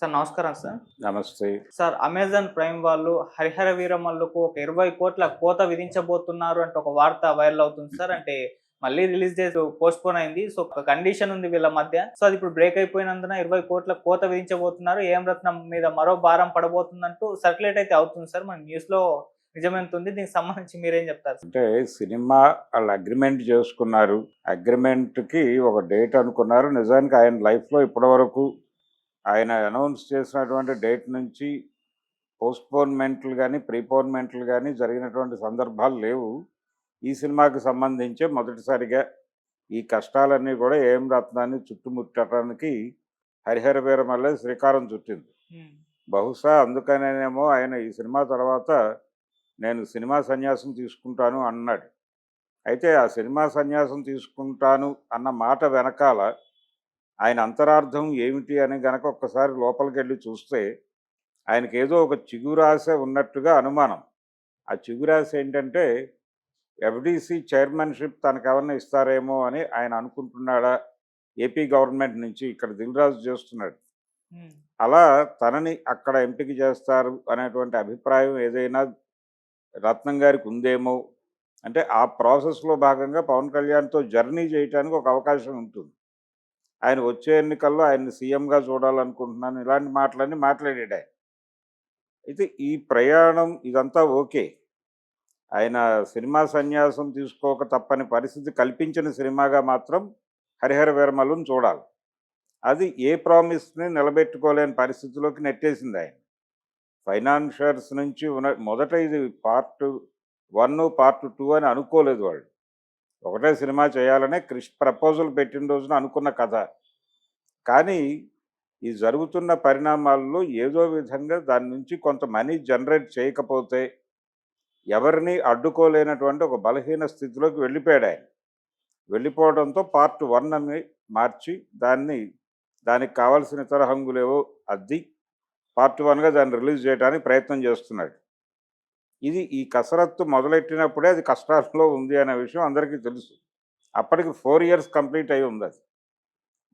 Sir నమస్కారం sir. నమస్తే. Sir Amazon prime వాళ్ళు హరిహర వీరమల్లుకు ఒక ఇరవై కోట్ల కోత విధించబోతున్నారు అంటే ఒక వార్త వైరల్ అవుతుంది సార్. అంటే మళ్ళీ రిలీజ్ డేట్ పోస్ట్ పోన్ అయింది. సో ఒక కండిషన్ ఉంది వీళ్ళ మధ్య. సో అది ఇప్పుడు బ్రేక్ అయిపోయినందున ఇరవై కోట్ల కోత విధించబోతున్నారు. ఏం రత్నం మీద మరో భారం పడబోతుందంటూ సర్క్యులేట్ అయితే అవుతుంది సార్. మన న్యూస్లో నిజమెంత ఉంది దీనికి సంబంధించి మీరేం చెప్తారు? అంటే సినిమా వాళ్ళు అగ్రిమెంట్ చేసుకున్నారు. అగ్రిమెంట్కి ఒక డేట్ అనుకున్నారు. నిజానికి ఆయన లైఫ్లో ఇప్పటివరకు ఆయన అనౌన్స్ చేసినటువంటి డేట్ నుంచి పోస్ట్పోన్మెంట్లు కానీ ప్రీపోన్మెంట్లు కానీ జరిగినటువంటి సందర్భాలు లేవు. ఈ సినిమాకి సంబంధించి మొదటిసారిగా ఈ కష్టాలన్నీ కూడా ఏం రత్నాన్ని చుట్టుముట్టడానికి హరిహర వీరమల్లె శ్రీకారం చుట్టింది. బహుశా అందుకనేనేమో ఆయన ఈ సినిమా తర్వాత నేను సినిమా సన్యాసం తీసుకుంటాను అన్నాడు. అయితే ఆ సినిమా సన్యాసం తీసుకుంటాను అన్న మాట వెనకాల ఆయన అంతరార్థం ఏమిటి అని గనక ఒక్కసారి లోపలికి వెళ్ళి చూస్తే ఆయనకి ఏదో ఒక చిగురాశ ఉన్నట్టుగా అనుమానం. ఆ చిగురాశ ఏంటంటే ఎఫ్డిసి చైర్మన్షిప్ తనకు ఎవరిని ఇస్తారేమో అని ఆయన అనుకుంటున్నాడా? ఏపీ గవర్నమెంట్ నుంచి ఇక్కడ దిల్రాజు చేస్తున్నాడు. అలా తనని అక్కడ ఎంపిక చేస్తారు అనేటువంటి అభిప్రాయం ఏదైనా రత్నం గారికి ఉందేమో? అంటే ఆ ప్రాసెస్లో భాగంగా పవన్ కళ్యాణ్తో జర్నీ చేయడానికి ఒక అవకాశం ఉంటుంది. ఆయన వచ్చే ఎన్నికల్లో ఆయన్ని సీఎంగా చూడాలనుకుంటున్నాను. ఇలాంటి మాటలన్నీ మాట్లాడాడు ఆయన. అయితే ఈ ప్రయాణం ఇదంతా ఓకే. ఆయన సినిమా సన్యాసం తీసుకోక తప్పని పరిస్థితి కల్పించిన సినిమాగా మాత్రం హరిహర వీరమల్లును చూడాలి. అది ఏ ప్రామిస్ని నిలబెట్టుకోలేని పరిస్థితిలోకి నెట్టేసింది ఆయన. ఫైనాన్షియర్స్ నుంచి ఉన్న మొదట ఇది పార్ట్ వన్ పార్ట్ టూ అని అనుకోలేదు వాళ్ళు. ఒకటే సినిమా చేయాలనే క్రిష్ ప్రపోజల్ పెట్టిన రోజున అనుకున్న కథ. కానీ ఈ జరుగుతున్న పరిణామాల్లో ఏదో విధంగా దాని నుంచి కొంత మనీ జనరేట్ చేయకపోతే ఎవరిని అడ్డుకోలేనటువంటి ఒక బలహీన స్థితిలోకి వెళ్ళిపోయాడు ఆయన. వెళ్ళిపోవడంతో పార్ట్ వన్ అని మార్చి దాన్ని దానికి కావాల్సిన తరహంగులేవో అద్ది పార్ట్ వన్గా దాన్ని రిలీజ్ చేయడానికి ప్రయత్నం చేస్తున్నాడు. ఇది ఈ కసరత్తు మొదలెట్టినప్పుడే అది కష్టాల్లో ఉంది అనే విషయం అందరికీ తెలుసు. అప్పటికి ఫోర్ ఇయర్స్ కంప్లీట్ అయి ఉంది అది.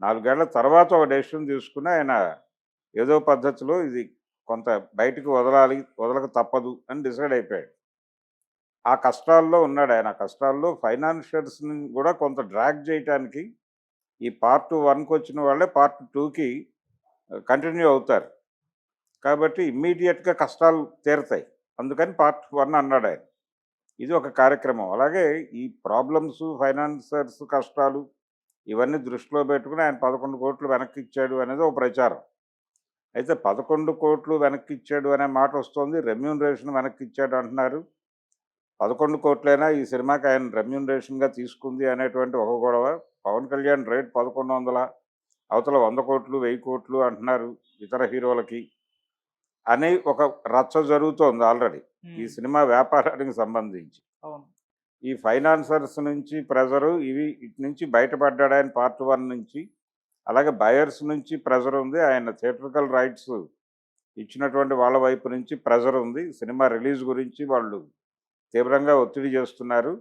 నాలుగేళ్ళ తర్వాత ఒక డెసిషన్ తీసుకుని ఆయన ఏదో పద్ధతిలో ఇది కొంత బయటకు వదలాలి వదలక తప్పదు అని డిసైడ్ అయిపోయాడు. ఆ కష్టాల్లో ఉన్నాడు ఆయన. కష్టాల్లో ఫైనాన్షియర్స్ని కూడా కొంత డ్రాగ్ చేయటానికి ఈ పార్ట్ వన్కి వచ్చిన వాళ్ళే పార్ట్ టూకి కంటిన్యూ అవుతారు. కాబట్టి ఇమ్మీడియట్గా కష్టాలు తీరుతాయి. అందుకని పార్ట్ వన్ అన్నాడు ఆయన. ఇది ఒక కార్యక్రమం. అలాగే ఈ ప్రాబ్లమ్స్ ఫైనాన్సర్స్ కష్టాలు ఇవన్నీ దృష్టిలో పెట్టుకుని ఆయన పదకొండు కోట్లు వెనక్కి ఇచ్చాడు అనేది ఒక ప్రచారం. అయితే పదకొండు కోట్లు వెనక్కి ఇచ్చాడు అనే మాట వస్తుంది. రెమ్యూనరేషన్ వెనక్కి ఇచ్చాడు అంటున్నారు. పదకొండు కోట్లైనా ఈ సినిమాకి ఆయన రెమ్యూనరేషన్గా తీసుకుంది అనేటువంటి ఒక గొడవ. పవన్ కళ్యాణ్ రేట్ పదకొండు వందల అవతల వంద కోట్లు వెయ్యి కోట్లు అంటున్నారు ఇతర హీరోలకి. అని ఒక రచ్చ జరుగుతోంది ఆల్రెడీ. ఈ సినిమా వ్యాపారానికి సంబంధించి. ఈ ఫైనాన్సర్స్ నుంచి ప్రెజరు ఇవి ఇటు నుంచి బయటపడ్డాడు ఆయన పార్ట్ వన్ నుంచి. అలాగే బయర్స్ నుంచి ప్రెజర్ ఉంది. ఆయన థియేట్రికల్ రైట్స్ ఇచ్చినటువంటి వాళ్ళ వైపు నుంచి ప్రెజర్ ఉంది. సినిమా రిలీజ్ గురించి వాళ్ళు తీవ్రంగా ఒత్తిడి చేస్తున్నారు.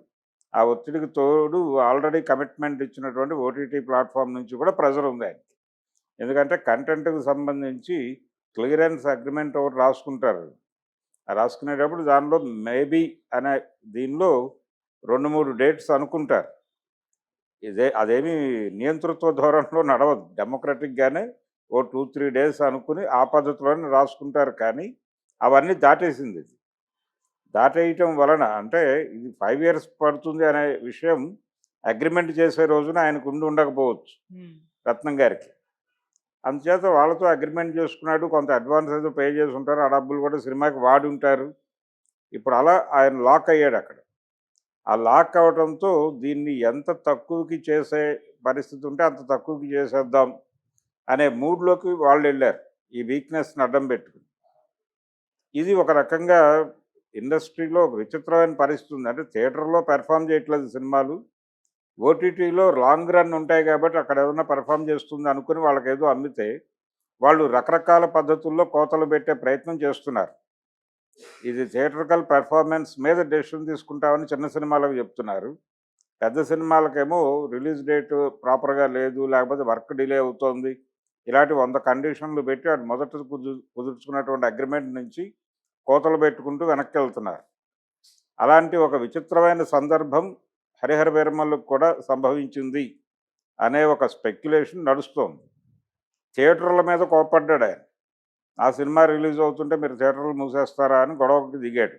ఆ ఒత్తిడికి తోడు ఆల్రెడీ కమిట్మెంట్ ఇచ్చినటువంటి ఓటీటీ ప్లాట్ఫామ్ నుంచి కూడా ప్రెజర్ ఉంది ఆయనకి. ఎందుకంటే కంటెంట్కి సంబంధించి క్లియరెన్స్ అగ్రిమెంట్ ఒకటి రాసుకుంటారు. రాసుకునేటప్పుడు దానిలో మేబీ అనే దీనిలో రెండు మూడు డేట్స్ అనుకుంటారు. ఇదే అదేమి నియంతృత్వ ధోరణిలో నడవదు. డెమోక్రటిక్గానే ఓ టూ త్రీ డేస్ అనుకుని ఆ పద్ధతిలోనే రాసుకుంటారు కానీ అవన్నీ దాటేసింది ఇది. దాటేయటం వలన అంటే ఇది ఫైవ్ ఇయర్స్ పడుతుంది అనే విషయం అగ్రిమెంట్ చేసే రోజున ఆయనకు ఉండి ఉండకపోవచ్చు. రత్నం గారికి. అందుచేత వాళ్ళతో అగ్రిమెంట్ చేసుకున్నాడు కొంత అడ్వాన్స్ ఏదో పే చేసి ఉంటారు ఆ డబ్బులు కూడా సినిమాకి వాడి ఉంటారు. ఇప్పుడు అలా ఆయన లాక్ అయ్యాడు అక్కడ. ఆ లాక్ అవడంతో దీన్ని ఎంత తక్కువకి చేసే పరిస్థితి ఉంటే అంత తక్కువకి చేసేద్దాం అనే మూడ్లోకి వాళ్ళు వెళ్ళారు ఈ వీక్నెస్ని అడ్డం పెట్టుకుని. ఇది ఒక రకంగా ఇండస్ట్రీలో ఒక విచిత్రమైన పరిస్థితి ఉంది. అంటే థియేటర్లో పెర్ఫామ్ చేయట్లేదు సినిమాలు. ఓటీటీలో లాంగ్ రన్ ఉంటాయి కాబట్టి అక్కడ ఏదైనా పెర్ఫామ్ చేస్తుంది అనుకుని వాళ్ళకి ఏదో అమ్మితే వాళ్ళు రకరకాల పద్ధతుల్లో కోతలు పెట్టే ప్రయత్నం చేస్తున్నారు. ఇది థియేటర్కల్ పెర్ఫార్మెన్స్ మీద డెసిషన్ తీసుకుంటామని చిన్న సినిమాలకు చెప్తున్నారు. పెద్ద సినిమాలకేమో రిలీజ్ డేట్ ప్రాపర్గా లేదు లేకపోతే వర్క్ డిలే అవుతోంది. ఇలాంటి వంద కండిషన్లు పెట్టి వాడు మొదట కుదు కుదుర్చుకున్నటువంటి అగ్రిమెంట్ నుంచి కోతలు పెట్టుకుంటూ వెనక్కి వెళ్తున్నారు. అలాంటి ఒక విచిత్రమైన సందర్భం హరిహర వీరమ్మలకు కూడా సంభవించింది అనే ఒక స్పెక్యులేషన్ నడుస్తోంది. థియేటర్ల మీద కోపడ్డాడు ఆయన. ఆ సినిమా రిలీజ్ అవుతుంటే మీరు థియేటర్లు మూసేస్తారా అని గొడవకి దిగాడు.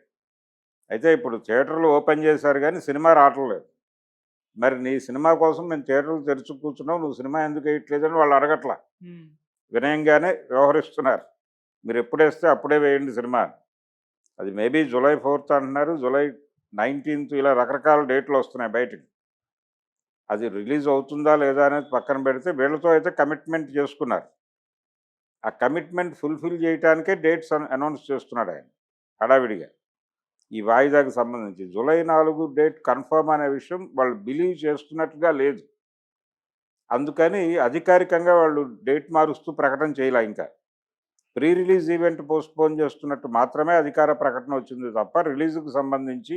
అయితే ఇప్పుడు థియేటర్లు ఓపెన్ చేశారు కానీ సినిమా రావట్లేదు. మరి నీ సినిమా కోసం మేము థియేటర్లు తెరుచు కూర్చున్నావు నువ్వు సినిమా ఎందుకు వేయట్లేదని వాళ్ళు అడగట్లా. వినయంగానే వ్యవహరిస్తున్నారు. మీరు ఎప్పుడు వేస్తే అప్పుడే వేయండి సినిమా. అది మేబీ జూలై ఫోర్త్ అంటున్నారు. జూలై నైన్టీన్త్ ఇలా రకరకాల డేట్లు వస్తున్నాయి బయటకు. అది రిలీజ్ అవుతుందా లేదా అనేది పక్కన పెడితే వీళ్ళతో అయితే కమిట్మెంట్ చేసుకున్నారు. ఆ కమిట్మెంట్ ఫుల్ఫిల్ చేయడానికే డేట్స్ అనౌన్స్ చేస్తున్నాడు ఆయన హడావిడిగా. ఈ వాయిదాకి సంబంధించి జూలై నాలుగు డేట్ కన్ఫర్మ్ అనే విషయం వాళ్ళు బిలీవ్ చేస్తున్నట్టుగా లేదు. అందుకని అధికారికంగా వాళ్ళు డేట్ మారుస్తూ ప్రకటన చేయలే ఇంకా. ప్రీ రిలీజ్ ఈవెంట్ పోస్ట్పోన్ చేస్తున్నట్టు మాత్రమే అధికార ప్రకటన వచ్చింది తప్ప రిలీజ్కి సంబంధించి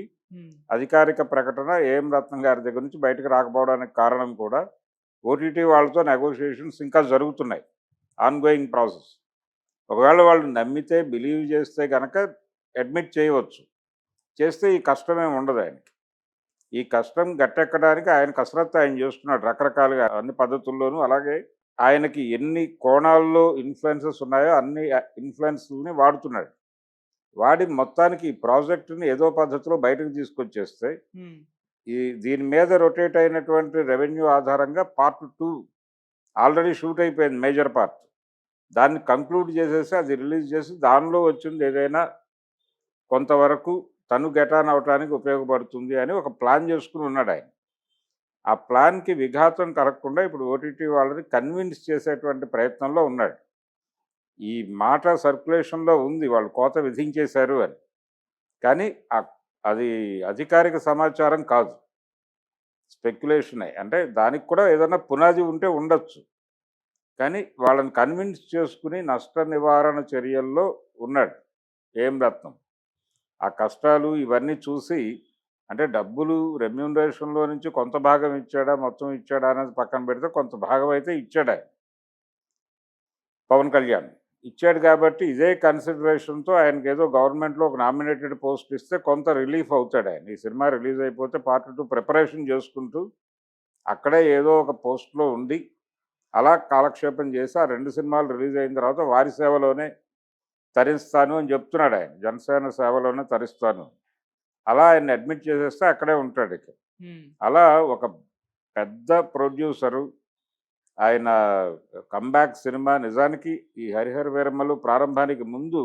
అధికారిక ప్రకటన ఏం రత్నం గారి దగ్గర నుంచి బయటకు రాకపోవడానికి కారణం కూడా ఓటీటీ వాళ్ళతో నెగోషియేషన్స్ ఇంకా జరుగుతున్నాయి. ఆన్గోయింగ్ ప్రాసెస్ ఒకవేళ వాళ్ళు నమ్మితే బిలీవ్ చేస్తే కనుక అడ్మిట్ చేయవచ్చు. చేస్తే ఈ కష్టమేం ఉండదు ఆయనకి. ఈ కష్టం గట్టెక్కడానికి ఆయన కసరత్తు ఆయన చేస్తున్నాడు రకరకాలుగా అన్ని పద్ధతుల్లోనూ. అలాగే ఆయనకి ఎన్ని కోణాల్లో ఇన్ఫ్లుయెన్సెస్ ఉన్నాయో అన్ని ఇన్ఫ్లుయెన్స్ని వాడుతున్నాడు. వాడి మొత్తానికి ఈ ప్రాజెక్టుని ఏదో పద్ధతిలో బయటకు తీసుకొచ్చేస్తే ఈ దీని మీద రొటేట్ అయినటువంటి రెవెన్యూ ఆధారంగా పార్ట్ టూ ఆల్రెడీ షూట్ అయిపోయింది మేజర్ పార్ట్. దాన్ని కంక్లూడ్ చేసేసి అది రిలీజ్ చేసి దానిలో వచ్చింది ఏదైనా కొంతవరకు తను గెటాన్ అవటానికి ఉపయోగపడుతుంది అని ఒక ప్లాన్ చేసుకుని ఉన్నాడు ఆయన. ఆ ప్లాన్కి విఘాతం కలగకుండా ఇప్పుడు ఓటీటీ వాళ్ళని కన్విన్స్ చేసేటువంటి ప్రయత్నంలో ఉన్నాడు. ఈ మాట సర్క్యులేషన్లో ఉంది వాళ్ళు కోత విధించేశారు అని. కానీ అది అధికారిక సమాచారం కాదు. స్పెక్యులేషనే. అంటే దానికి కూడా ఏదైనా పునాది ఉంటే ఉండొచ్చు. కానీ వాళ్ళని కన్విన్స్ చేసుకుని నష్ట నివారణ చర్యల్లో ఉన్నాడు ఏం రత్నం ఆ కష్టాలు ఇవన్నీ చూసి అంటే డబ్బులు రెమ్యూనరేషన్లో నుంచి కొంత భాగం ఇచ్చాడా మొత్తం ఇచ్చాడా అనేది పక్కన పెడితే కొంత భాగం అయితే ఇచ్చాడా పవన్ కళ్యాణ్ ఇచ్చాడు కాబట్టి ఇదే కన్సిడరేషన్తో ఆయనకి ఏదో గవర్నమెంట్లో ఒక నామినేటెడ్ పోస్ట్ ఇస్తే కొంత రిలీఫ్ అవుతాడు ఆయన. ఈ సినిమా రిలీజ్ అయిపోతే పార్ట్ టూ ప్రిపరేషన్ చేసుకుంటూ అక్కడే ఏదో ఒక పోస్ట్లో ఉండి అలా కాలక్షేపం చేసి ఆ రెండు సినిమాలు రిలీజ్ అయిన తర్వాత వారి సేవలోనే తరిస్తాను అని చెప్తున్నాడు ఆయన. జనసేన సేవలోనే తరిస్తాను. అలా ఆయన అడ్మిట్ చేసేస్తే అక్కడే ఉంటాడు ఇక. అలా ఒక పెద్ద ప్రొడ్యూసరు ఆయన కంబ్యాక్ సినిమా నిజానికి ఈ హరిహర వీరమ్మలు ప్రారంభానికి ముందు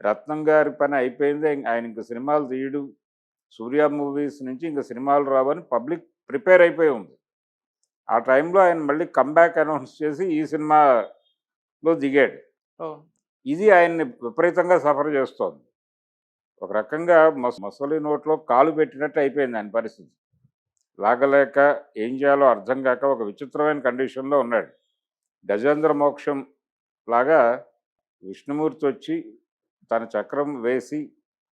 రత్నం గారి పని అయిపోయింది ఆయన ఇంక సినిమాలు తీయడు. సూర్య మూవీస్ నుంచి ఇంక సినిమాలు రావని పబ్లిక్ ప్రిపేర్ అయిపోయి ఉంది. ఆ టైంలో ఆయన మళ్ళీ కంబ్యాక్ అనౌన్స్ చేసి ఈ సినిమాలో దిగాడు. ఇది ఆయన్ని విపరీతంగా సఫర్ చేస్తోంది. ఒక రకంగా మస్ మసలి నోట్లో కాలు పెట్టినట్టు అయిపోయింది ఆయన పరిస్థితి. లాగలేక ఏం చేయాలో అర్థం కాక ఒక విచిత్రమైన కండిషన్లో ఉన్నాడు. గజేంద్ర మోక్షం లాగా విష్ణుమూర్తి వచ్చి తన చక్రం వేసి